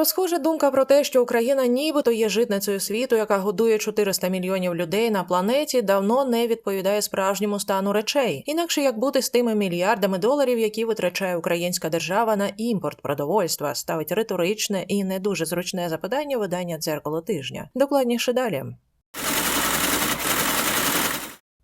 Розхожа думка про те, що Україна нібито є житницею світу, яка годує 400 мільйонів людей на планеті, давно не відповідає справжньому стану речей. Інакше як бути з тими мільярдами доларів, які витрачає українська держава на імпорт продовольства, ставить риторичне і не дуже зручне запитання видання дзеркало тижня. Докладніше далі.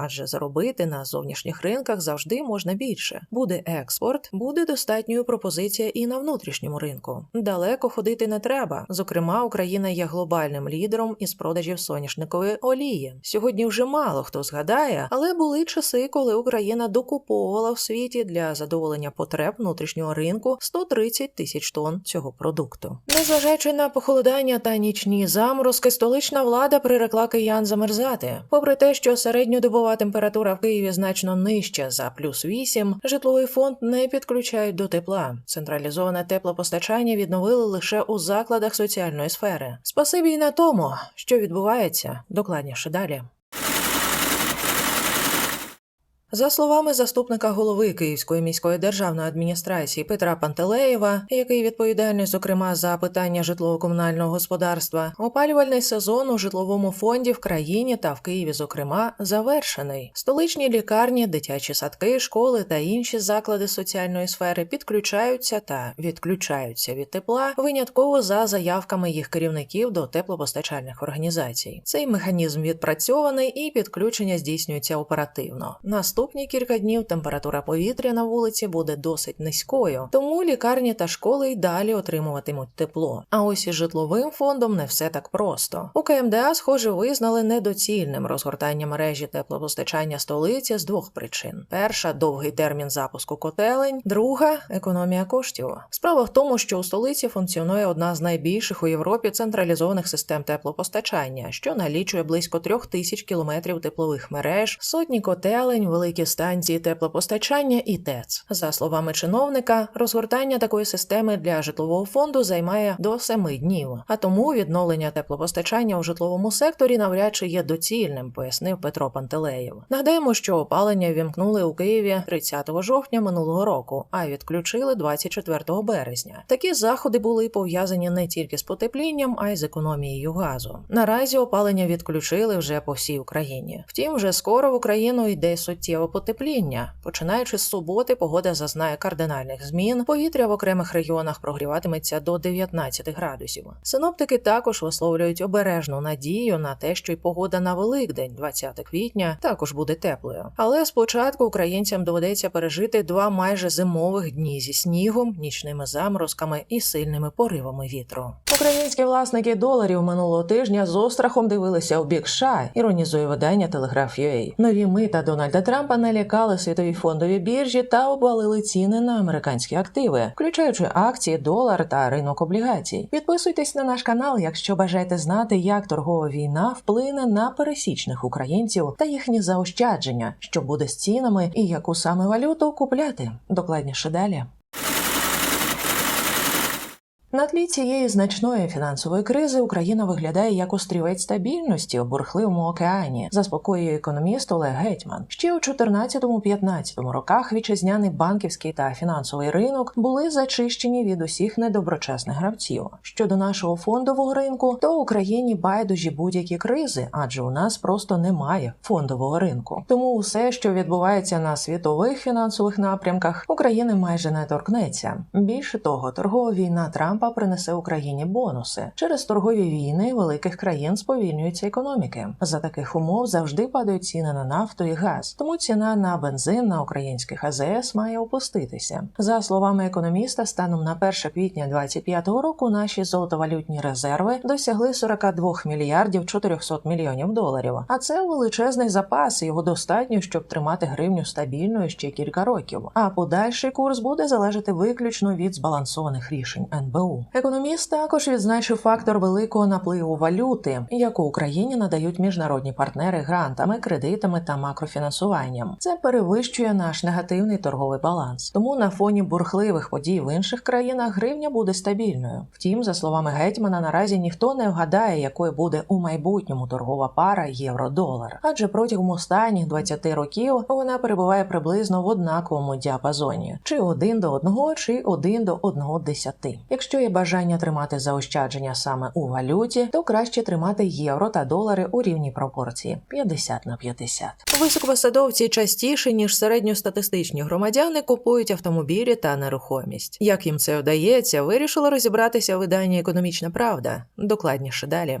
адже заробити на зовнішніх ринках завжди можна більше. Буде експорт, буде достатньою пропозиція і на внутрішньому ринку. Далеко ходити не треба. Зокрема, Україна є глобальним лідером із продажів соняшникової олії. Сьогодні вже мало хто згадає, але були часи, коли Україна докуповувала в світі для задоволення потреб внутрішнього ринку 130 тисяч тонн цього продукту. Незважаючи на похолодання та нічні заморозки, столична влада прирекла киян замерзати. Попри те, що середньодобова температура в Києві значно нижча за плюс 8, житловий фонд не підключають до тепла. Централізоване теплопостачання відновили лише у закладах соціальної сфери. Спасибі й на тому, що відбувається докладніше далі. За словами заступника голови Київської міської державної адміністрації Петра Пантелеєва, який відповідальний, зокрема, за питання житлово-комунального господарства, опалювальний сезон у житловому фонді в країні та в Києві, зокрема, завершений. Столичні лікарні, дитячі садки, школи та інші заклади соціальної сфери підключаються та відключаються від тепла винятково за заявками їх керівників до теплопостачальних організацій. Цей механізм відпрацьований і підключення здійснюється оперативно. Наступні кілька днів температура повітря на вулиці буде досить низькою, тому лікарні та школи й далі отримуватимуть тепло. А ось із житловим фондом не все так просто. У КМДА, схоже, визнали недоцільним розгортання мережі теплопостачання столиці з двох причин: перша довгий термін запуску котелень, друга економія коштів. Справа в тому, що у столиці функціонує одна з найбільших у Європі централізованих систем теплопостачання, що налічує близько трьох тисяч кілометрів теплових мереж, сотні котелень, великі великі станції теплопостачання і ТЕЦ. За словами чиновника, розгортання такої системи для житлового фонду займає до семи днів. А тому відновлення теплопостачання у житловому секторі навряд чи є доцільним, пояснив Петро Пантелеєв. Нагадаємо, що опалення вімкнули у Києві 30 жовтня минулого року, а відключили 24 березня. Такі заходи були пов'язані не тільки з потеплінням, а й з економією газу. Наразі опалення відключили вже по всій Україні. Втім, вже скоро в Україну йде суттєве потепління. Починаючи з суботи, погода зазнає кардинальних змін. Повітря в окремих регіонах прогріватиметься до 19 градусів. Синоптики також висловлюють обережну надію на те, що й погода на Великдень, 20 квітня, також буде теплою. Але спочатку українцям доведеться пережити два майже зимових дні зі снігом, нічними заморозками і сильними поривами вітру. Українські власники доларів минулого тижня з острахом дивилися у бік США, іронізує видання Telegraph.ua. Нові мита Дональда Трампа налякали світові фондові біржі та обвалили ціни на американські активи, включаючи акції, долар та ринок облігацій. Підписуйтесь на наш канал, якщо бажаєте знати, як торгова війна вплине на пересічних українців та їхні заощадження, що буде з цінами і яку саме валюту купляти. Докладніше далі. На тлі цієї значної фінансової кризи Україна виглядає як острівець стабільності у бурхливому океані, заспокоює економіст Олег Гетьман. Ще у 14-15 роках вітчизняний банківський та фінансовий ринок були зачищені від усіх недоброчесних гравців. Щодо нашого фондового ринку, то Україні байдужі будь-які кризи, адже у нас просто немає фондового ринку. Тому усе, що відбувається на світових фінансових напрямках, України майже не торкнеться. Більше того, торгова війна Трампа принесе Україні бонуси. Через торгові війни великих країн сповільнюються економіки. За таких умов завжди падають ціни на нафту і газ. Тому ціна на бензин на українських АЗС має опуститися. За словами економіста, станом на 1 квітня 2025 року наші золотовалютні резерви досягли 42 мільярдів 400 мільйонів доларів. А це величезний запас. Його достатньо, щоб тримати гривню стабільною ще кілька років. А подальший курс буде залежати виключно від збалансованих рішень НБУ. Економіст також відзначив фактор великого напливу валюти, яку Україні надають міжнародні партнери грантами, кредитами та макрофінансуванням. Це перевищує наш негативний торговий баланс. Тому на фоні бурхливих подій в інших країнах гривня буде стабільною. Втім, за словами гетьмана, наразі ніхто не вгадає, якою буде у майбутньому торгова пара євро-долар. Адже протягом останніх 20 років вона перебуває приблизно в однаковому діапазоні: чи один до одного, чи один до одного десяти. Якщо є бажання тримати заощадження саме у валюті, то краще тримати євро та долари у рівній пропорції 50 на 50. Високопосадовці частіше ніж середньостатистичні громадяни купують автомобілі та нерухомість. Як їм це вдається, вирішила розібратися видання Економічна Правда. Докладніше далі.